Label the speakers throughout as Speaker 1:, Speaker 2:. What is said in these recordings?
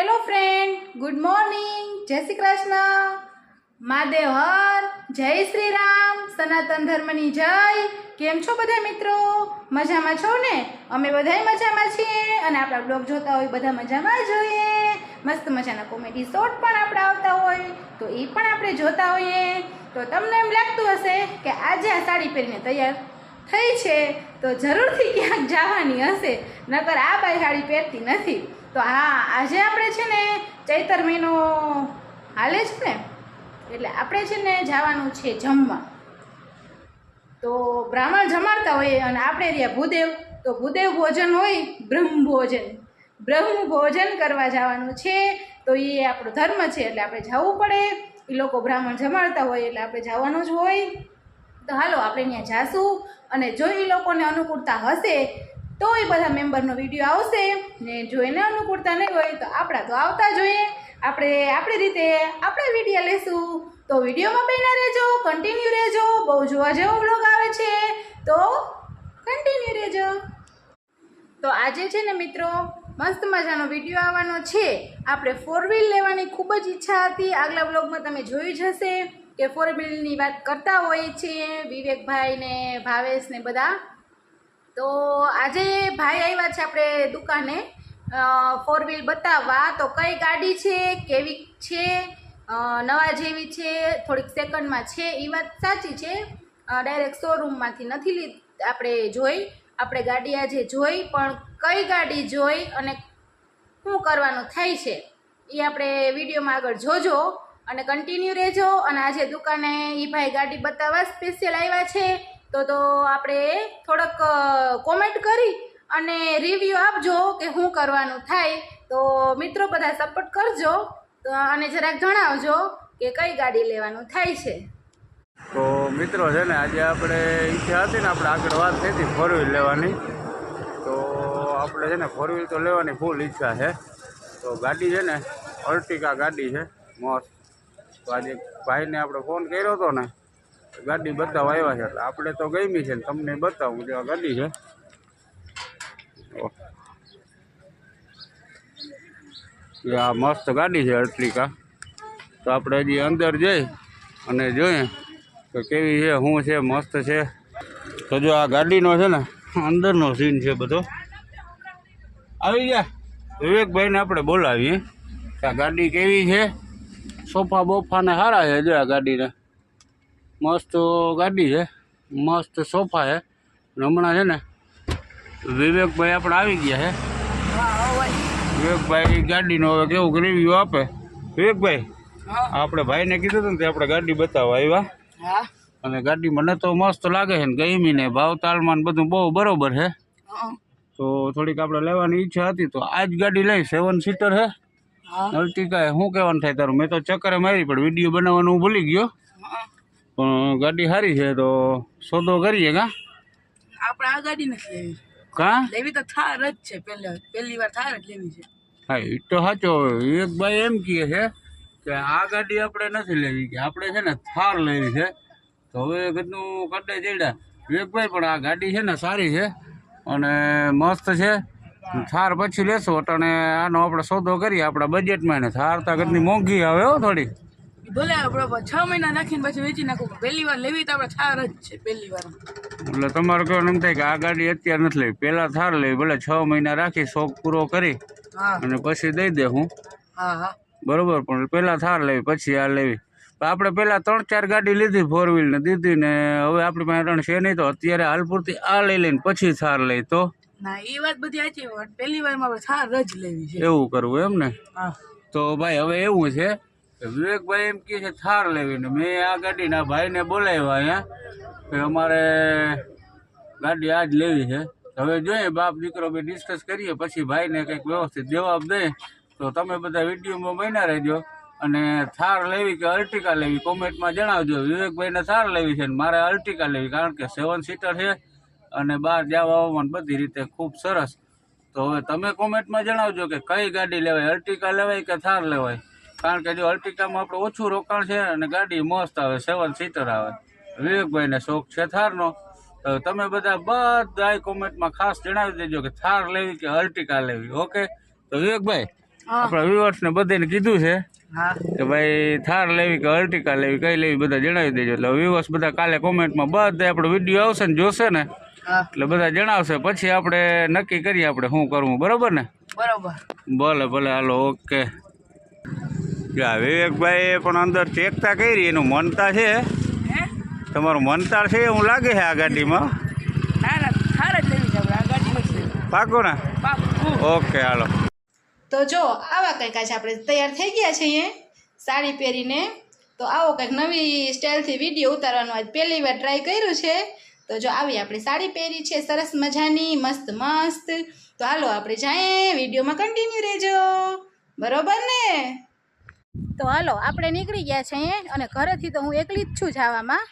Speaker 1: Hello friend good morning જય શ્રી કૃષ્ણ. મહાદેવ હર. જય શ્રી રામ. સનાતન ધર્મની જય. કેમ છો બધા મિત્રો? મજામાં છો ને? અમે બધાય મજામાં છીએ અને આપણા બ્લોગ જોતા હોય બધા મજામાં જોઈએ મસ્ત મજાના કોમેડી શોર્ટ પણ આપણે આવતા હોય. તો એ પણ આપણે જોતા હોઈએ. તો તમને એમ લાગતું હશે કે આજે આ સાડી પહેરીને તૈયાર થઈ છે. તો જરૂરથી ક્યાંક જવાની હશે. નકર આ બાઈ સાડી પહેરતી નથી. તો હા આજે આપણે છે ને ચૈતર મહિનો હાલે છે ને? એટલે આપણે છે ને જવાનું છે જમવા. તો બ્રાહ્મણ જમાડતા હોઈએ અને આપણે રહ્યા ભૂદેવ, તો ભૂદેવ ભોજન હોય, બ્રહ્મ ભોજન. બ્રહ્મ ભોજન કરવા જવાનું છે, તો એ આપણો ધર્મ છે, એટલે આપણે જવું પડે. એ લોકો બ્રાહ્મણ જમાડતા હોય, એટલે આપણે જવાનું જ હોય. તો હાલો, આપણે ત્યાં જાશું અને જો એ લોકોને અનુકૂળતા હશે તો એ બધા મેમ્બરનો વીડિયો આવશે ને જો એને અનુકૂળતા નહીં હોય તો આપણા તો આવતા જોઈએ. આપણે આપણી રીતે આપણે વીડિયો લેશું. તો વિડીયોમાં બહેના રહેજો કન્ટિન્યુ રહેજો. બહુ જોવા જેવો બ્લોગ આવે છે. તો કન્ટિન્યુ રહેજો. તો આજે છે ને મિત્રો, મસ્ત મજાનો વીડિયો આવવાનો છે. આપણે ફોર વ્હીલ લેવાની ખૂબ જ ઈચ્છા હતી. આગલા બ્લોગમાં તમે જોયું જ હશે કે ફોર વ્હીલની વાત કરતા હોઈએ છીએ. વિવેકભાઈ ને ભાવેશ ને બધા. તો આજે ભાઈ આવ્યા છે આપણે દુકાને. ફોર વ્હીલ બતાવવા. તો કઈ ગાડી છે, કેવી છે નવા જેવી છે, થોડીક સેકન્ડમાં છે એ વાત સાચી છે. ડાયરેક્ટ શોરૂમમાંથી નથી લીધ, આપણે જોઈ. આપણે ગાડી આજે જોઈ, પણ કઈ ગાડી જોઈ અને શું કરવાનું થાય છે એ આપણે વિડીયોમાં આગળ જોજો અને કન્ટિન્યુ રહેજો. અને આજે દુકાને એ ભાઈ ગાડી બતાવવા સ્પેશિયલ આવ્યા છે. તો તો આપણે થોડોક કોમેન્ટ કરી અને રિવ્યૂ આપજો કે શું કરવાનું થાય. તો મિત્રો બધા સપોર્ટ કરજો અને જરાક જણાવજો કે કઈ ગાડી લેવાનું થાય છે.
Speaker 2: તો મિત્રો છે ને, આજે આપણે ઈચ્છા હતી ને, આપણે આગળ વાત થઈ હતી ફોર વ્હીલ લેવાની. તો આપણે છે ને ફોર વ્હીલ તો લેવાની ફૂલ ઈચ્છા છે. તો ગાડી છે ને, અર્ટિકા ગાડી છે, મસ્ત. તો આજે ભાઈને આપણે ફોન કર્યો હતો ને ગાડી બતાવવા આવ્યા છે એટલે આપણે તો ગમી છે ને તમને બતાવું જે આ ગાડી છે. આ મસ્ત ગાડી છે અર્ટલિકા તો આપણે હજી અંદર જઈ અને જોઈએ તો કેવી છે, શું છે, મસ્ત છે. તો જો આ ગાડીનો છે ને, અંદરનો સીન છે બધો. આવી ગયા. વિવેકભાઈને આપણે બોલાવીએ. આ ગાડી કેવી છે? સોફા બોફાને સારા છે જો આ ગાડીને. મસ્ત ગાડી છે. મસ્ત સોફા છે. હમણાં છે ને વિવેકભાઈ આપણે આવી ગયા છે. વિવેકભાઈ ગાડીનો હવે કેવું રિવ્યુ આપે. વિવેકભાઈ આપણે ભાઈને કીધું હતું ને તે આપણે ગાડી બતાવવા આવ્યા. અને ગાડી મને તો મસ્ત લાગે છે ને ગમી ને ભાવ તાલમાં બધું બહુ બરોબર છે. તો થોડીક આપણે લેવાની ઈચ્છા હતી તો આ જ ગાડી લઈ સેવન સીટર છે. અલ્ટિકા શું કહેવાનું થાય તારું? મેં તો ચક્કરે મારી પણ વીડિયો બનાવવાનું હું ભૂલી ગયો. પણ ગાડી સારી છે તો સોદો કરીએ કા?
Speaker 3: આપણે આ ગાડી નથી લેવી.
Speaker 2: કા?
Speaker 3: લેવી તો થાર જ છે પહેલા પહેલી વાર થાર જ લેવી છે.
Speaker 2: હા એ તો સાચો એક ભાઈ એમ કહે છે કે આ ગાડી આપણે નથી લેવી કે આપણે છે ને થાર લેવી છે. તો હવે કદનું કડે ચડ્યા. વિવેકભાઈ પણ આ ગાડી છે ને સારી છે અને મસ્ત છે. થાર પછી લેશો અને આનો આપણે સોદો કરીએ. આપણા બજેટમાં ને થાર તો કદની મોંઘી આવે હો થોડી.
Speaker 3: ભલે આપણે છ મહિના રાખીને પછી વેચી નાખું પહેલી વાર લેવી તો આપણે થાર જ છે પહેલી વાર.
Speaker 2: એટલે તમારે કહેવાનું એમ થાય કે આ ગાડી અત્યારે નથી લેવી. પહેલા થાર લેવી ભલે છ મહિના રાખી શોખ પૂરો કરી અને પછી દઈ દે હું.
Speaker 3: હા હા.
Speaker 2: બરોબર પણ પહેલા થાર લેવી પછી આ લેવી. પણ આપણે પહેલા ત્રણ ચાર ગાડી લીધી ફોર વ્હીલ ને દીધી ને હવે આપણી પાસે ત્રણ છે નહીં તો અત્યારે હાલ પૂરતી આ લઈ લઈને પછી થાર લઈ તો.
Speaker 3: ના એ વાત બધી સાચી પહેલી વાર થાર જ લેવી છે.
Speaker 2: એવું કરવું એમ ને? તો ભાઈ હવે એવું છે વિવેકભાઈ એમ કહે છે, થાર લેવીને. મેં આ ગાડીના ભાઈને બોલાવ્યા અહીંયા, કે અમારે ગાડી આજ લેવી છે. હવે જોઈએ, બાપ દીકરો બે ડિસ્કસ કરીએ, પછી ભાઈને કંઈક વ્યવસ્થિત જવાબ દે, તો તમે બધા વિડીયોમાં બન્યા રહેજો. અને થાર લેવી કે અર્ટિકા લેવી, કોમેન્ટમાં જણાવજો. વિવેકભાઈને થાર લેવી છે ને મારે અર્ટિકા લેવી, કારણ કે સેવન સીટર છે અને બહાર જવા આવવામાં બધી રીતે ખૂબ સરસ. તો હવે તમે કોમેન્ટમાં જણાવજો કે કઈ ગાડી લેવાય અર્ટિકા લેવાય કે થાર લેવાય? કારણ કે જો અલ્ટિકામાં આપણે ઓછું રોકાણ છે અને ગાડી મસ્ત આવે સેવન સીટર આવે. વિવેકભાઈને શોખ છે થારનો. તો તમે બધા બધા કોમેન્ટમાં ખાસ જણાવી દેજો કે થાર લેવી કે અર્ટિકા લેવી ઓકે? તો વિવેકભાઈ આપણા વ્યુઅર્સને બધાને કીધું છે કે ભાઈ થાર લેવી કે અર્ટિકા લેવી કઈ લેવી બધા જણાવી દેજો. એટલે વ્યુઅર્સ બધા કાલે કોમેન્ટમાં બધા આપણો વીડિયો આવશે ને જોશે ને એટલે બધા જણાવશે. પછી આપણે નક્કી કરીએ આપણે શું કરવું બરોબર ને?
Speaker 3: બરોબર.
Speaker 2: ભલે ભલે હાલો ઓકે. જા વિવેકભાઈ પણ અંદર ચેકતા કરી એનું મનતા છે.
Speaker 3: હે?
Speaker 2: તમારું મનતાર છે એવું લાગે છે આ ગાડીમાં? પાકું ને? ઓકે હાલો.
Speaker 1: તો જો આવા કંઈક આજે આપણે તૈયાર થઈ ગયા છીએ સાડી પહેરીને. તો આવો કંઈક નવી સ્ટાઇલથી વીડિયો ઉતારવાનો આજ પહેલી વાર ટ્રાય કર્યું છે. તો જો આવી આપણે સાડી પહેરી છે સરસ મજાની મસ્ત મસ્ત. તો હાલો આપણે જાય વિડીયોમાં કન્ટિન્યુ રહેજો. બરોબર ને? તો હાલો, આપણે નીકળી ગયા છીએ અને ઘરેથી તો હું એકલી જ છું જવામાં.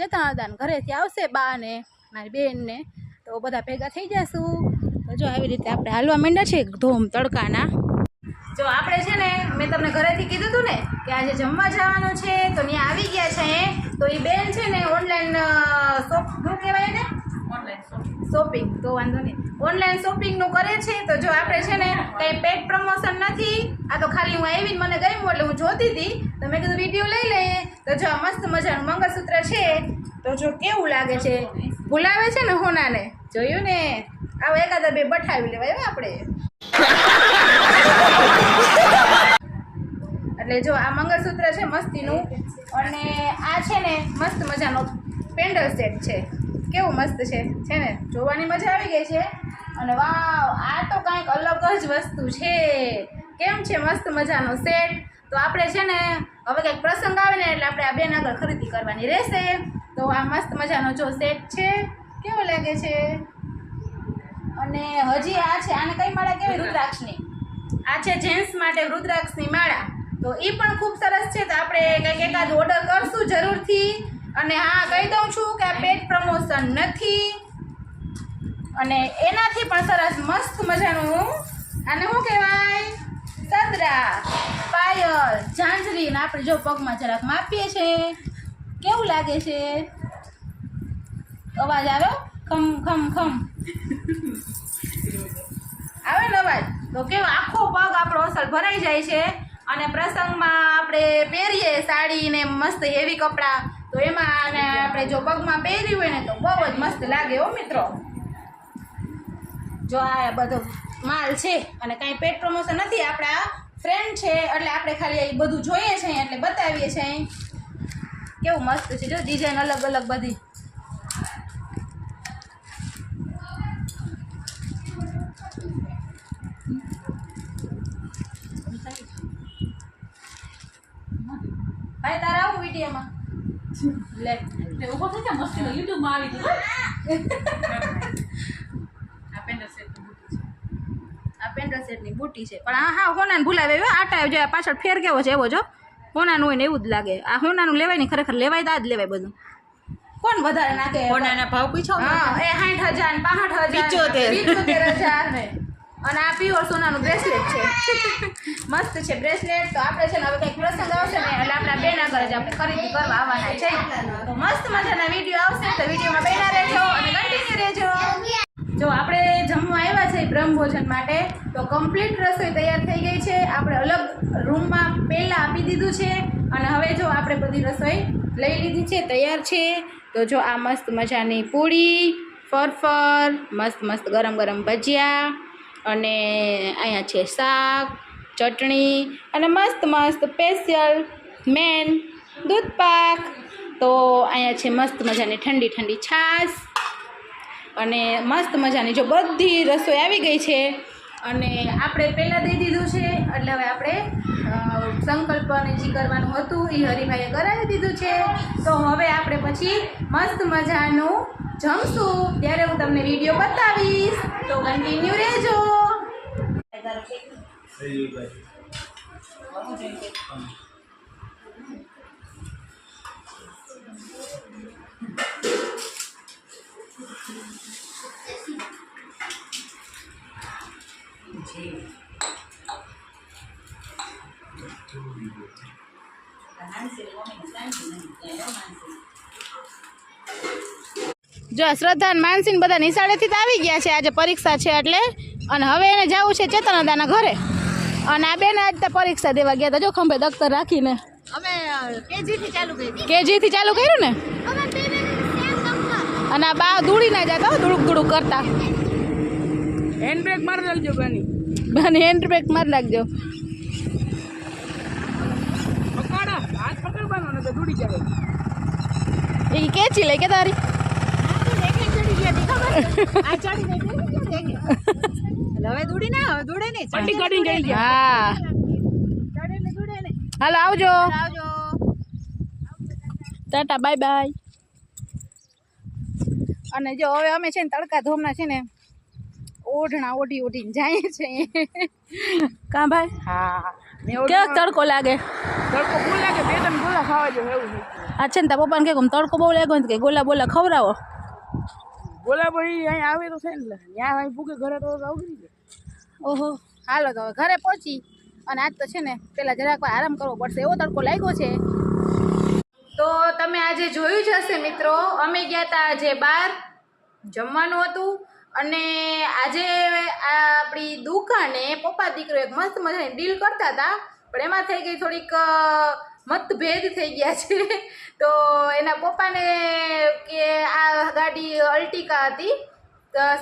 Speaker 1: જતાદાન ઘરેથી આવશે બા ને મારી બેનને. તો બધા ભેગા થઈ જશું. તો જો આવી રીતે આપણે હાલવા માંડ્યા છે ધૂમ તડકાના. જો આપણે છે ને, મેં તમને ઘરેથી કીધું હતું ને કે આજે જમવા જવાનું છે, તો ત્યાં આવી ગયા છે. તો એ બેન છે ને ઓનલાઈન શોપ શું કહેવાય ને શોપિંગ. તો વાંધો નહીં. ઓનલાઈન શોપિંગનું કરે છે તો જો આપણે છે ને કંઈ પેટ પ્રમોશન નથી, આ તો ખાલી હું આવીને મને ગમ્યું એટલે હું જોતી હતી. તો મેં કીધું વીડિયો લઈ લઈએ. તો જો આ મસ્ત મજાનું મંગળસૂત્ર છે. તો જો કેવું લાગે છે? ભૂલાવે છે ને હોનાને? જોયું ને? આવો એકાદા બે બઠાવી લેવાય આપણે. એટલે જો આ મંગળસૂત્ર છે મસ્તીનું. અને આ છે ને મસ્ત મજાનો પેન્ડલ સેટ છે. કેવું મસ્ત છે છે ને? જોવાની મજા આવી ગઈ છે. અને વાવ આ તો કાંઈક અલગ જ વસ્તુ છે. કેમ છે મસ્ત મજાનો સેટ તો આપણે છે ને હવે કંઈક પ્રસંગ આવે ને એટલે આપણે આ બેન આગળ ખરીદી કરવાની રહેશે. તો આ મસ્ત મજાનો જો સેટ છે. કેવો લાગે છે? અને હજી આ છે આને કઈ માળા કેવી રુદ્રાક્ષની. આ છે જેન્ટ્સ માટે રુદ્રાક્ષની માળા. તો એ પણ ખૂબ સરસ છે. તો આપણે કંઈક એકાદ ઓર્ડર કરશું જરૂરથી. અને હા, કહી દઉં છું કે પેડ પ્રમોશન નથી. અને એનાથી પણ સરસ મસ્ત મજાનું, આને શું કહેવાય? સદરા પાયલ, ઝાંઝરી. ને આપણે જો પગમાં જરાક માપીએ છે કેવું લાગે છે? અવાજ આવ્યો? ખમ ખમ ખમ. આવે ને અવાજ? તો કેવો, આખો પગ આપણો અસલ ભરાઈ જાય છે. અને પ્રસંગમાં આપણે પહેરીએ સાડી ને મસ્ત હેવી કપડાં. તો એમાં અને આપણે જો પગમાં પહેર્યું હોય ને તો બહુ જ મસ્ત લાગે હો મિત્રો. જો આ બધો માલ છે અને કાંઈ પેટ પ્રમોશન નથી, આપણા ફ્રેન્ડ છે, એટલે આપણે ખાલી બધું જોઈએ છે, એટલે બતાવીએ છીએ કેવું મસ્ત છે જો ડિઝાઇન અલગ અલગ બધી ભાઈ તારા આવું વિડીયોમાં લે
Speaker 4: એટલે ઊભો થઈ જા મસ્તીનો યુટ્યુબમાં આવી ગયો આ
Speaker 1: આ પેન્ડલ બુટી છે. પણ આ હા હોનાને ભૂલાવે એવો આટા જો આ પાછળ ફેર કેવો છે એવો જો. હોનાનું હોય ને એવું જ લાગે. આ હોનાનું લેવાય ને ખરેખર લેવાય તો આ જ લેવાય બધું. કોણ વધારે નાખે
Speaker 4: હોનાના ભાવ પૂછો
Speaker 1: હા એ સાઠ હજાર ને પાંસઠ હજાર
Speaker 4: પિચોતેર.
Speaker 1: પિચોતેર હજાર ને. અને આ પ્યોર સોનાનું બ્રેસલેટ છે. મસ્ત છે બ્રેસલેટ તો આપણે છે ને હવે કંઈક પ્રસંગ આવશે ને એટલે આપણા બેના આગળ જ આપણે ખરીદી કરવા આવવાના છે. તો મસ્ત મજાના વીડિયો આવશે. તો વિડીયોમાં બેના રહેજો અને કન્ટિન્યુ રહેજો. જો આપણે જમવા આવ્યા છે બ્રહ્મભોજન માટે, તો કમ્પ્લીટ રસોઈ તૈયાર થઈ ગઈ છે. આપણે અલગ રૂમમાં પહેલાં આપી દીધું છે. અને હવે જો આપણે બધી રસોઈ લઈ લીધી છે, તૈયાર છે. તો જો આ મસ્ત મજાની પૂરી, ફરફર, મસ્ત મસ્ત ગરમ ગરમ ભજીયા અને અહીંયા છે શાક, ચટણી અને મસ્ત મસ્ત સ્પેશિયલ મેન દૂધ પાક. તો અહીંયા છે મસ્ત મજાની ઠંડી ઠંડી છાશ અને મસ્ત મજાની જો બધી રસોઈ આવી ગઈ છે. અને આપણે પહેલાં દઈ દીધું છે, એટલે હવે આપણે સંકલ્પ અને જે કરવાનું હતું એ હરિભાઈએ કરાવી દીધું છે. તો હવે આપણે પછી મસ્ત મજાનું જમશું. ત્યારે હું તમને વીડિયો બતાવીશ. તો કન્ટિન્યુ રહેજો. જો શ્રદ્ધા અને બધા નિશાળેથી તો આવી ગયા છે. આજે પરીક્ષા છે એટલે અને હવે એને જવું છે ચેતનદાના ઘરે. અને આ બેન આજ તો પરીક્ષા દેવા ગયા હતા જો ખંભે દખ્તર રાખીને.
Speaker 5: અમે કેજી થી ચાલુ કર્યું?
Speaker 1: કેજી થી ચાલુ કર્યું ને? અને આ બા દૂડી ના જતા હો, દુડુક દુડુક કરતા.
Speaker 3: હેન્ડબ્રેક મારી નાખજો બેની.
Speaker 1: અને હેન્ડબ્રેક મારી નાખજો.
Speaker 3: હાથ પકડવાનો ને તો દૂડી જાય.
Speaker 1: એ કેચી લે કે તારી?
Speaker 5: આ ચડી ગઈ હતી ને ક્યાં જઈ ગઈ? એટલે હવે દોડી ના હવે દોડે નહીં.
Speaker 3: પટ્ટી કાઢીને જઈ ગયા
Speaker 1: હા.
Speaker 5: ચડે એટલે દોડે નહીં
Speaker 1: હાલો આવજો.
Speaker 5: આવજો.
Speaker 1: Tata bye bye. અને જો હવે અમે છે ને તડકા ધોમના છે ને ઓઢણા ઓઢી ઓઢીને જાય છે. કા ભાઈ?
Speaker 3: હા.
Speaker 1: કેવો તડકો લાગે?
Speaker 3: તડકો ફૂલ લાગે બે ત્રણ ગોલા ખાવા જો એવું છે.
Speaker 1: આ છે ને તારા પપ્પાને કે તડકો બહુ લાગ્યો ને કે ગોલા બોલા ખવડાવો.
Speaker 3: ગોલા ભાઈ અહીંયા આવે તો છે ને. ત્યાં અહીં પૂગે ઘરે તો આવડી જાય.
Speaker 1: ઓહો, હાલો તો ઘરે પહોંચી. અને આજ તો છે ને, પેલા જરાક આરામ કરવો પડશે. એવો તડકો લાગ્યો છે. તો તમે આજે જોયું જ હશે મિત્રો, અમે ગયા હતા આજે બહાર જમવાનું હતું. અને આજે આપણી દુકાને પપ્પા દીકરો એક મસ્ત મજાની ડીલ કરતા હતા પણ એમાં થઈ ગઈ થોડીક મતભેદ થઈ ગયા છે. તો એના પપ્પાને કે આ ગાડી અલ્ટિકા હતી.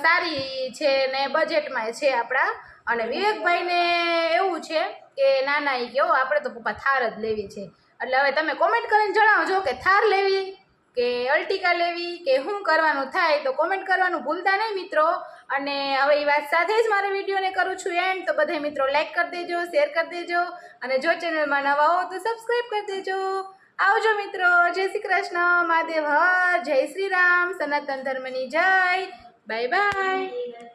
Speaker 1: સારી છે ને બજેટમાં છે આપણા. અને વિવેકભાઈને એવું છે કે ના ના એ કહો આપણે તો પપ્પા થાર જ લેવી છે. એટલે હવે તમે કોમેન્ટ કરીને જણાવજો કે થાર લેવી કે અલ્ટિકા લેવી કે શું કરવાનું થાય તો કોમેન્ટ કરવાનું ભૂલતા નહીં મિત્રો. અને હવે એ વાત સાથે જ મારા વિડીયોને કરું છું એન્ડ તો બધા મિત્રો લાઇક કરી દેજો શેર કરી દેજો. અને જો ચેનલમાં નવા હો તો સબસ્ક્રાઈબ કરી દેજો. આવજો મિત્રો, જય શ્રી કૃષ્ણ, મહાદેવ હર જય શ્રી રામ, સનાતન ધર્મની જય. Bye bye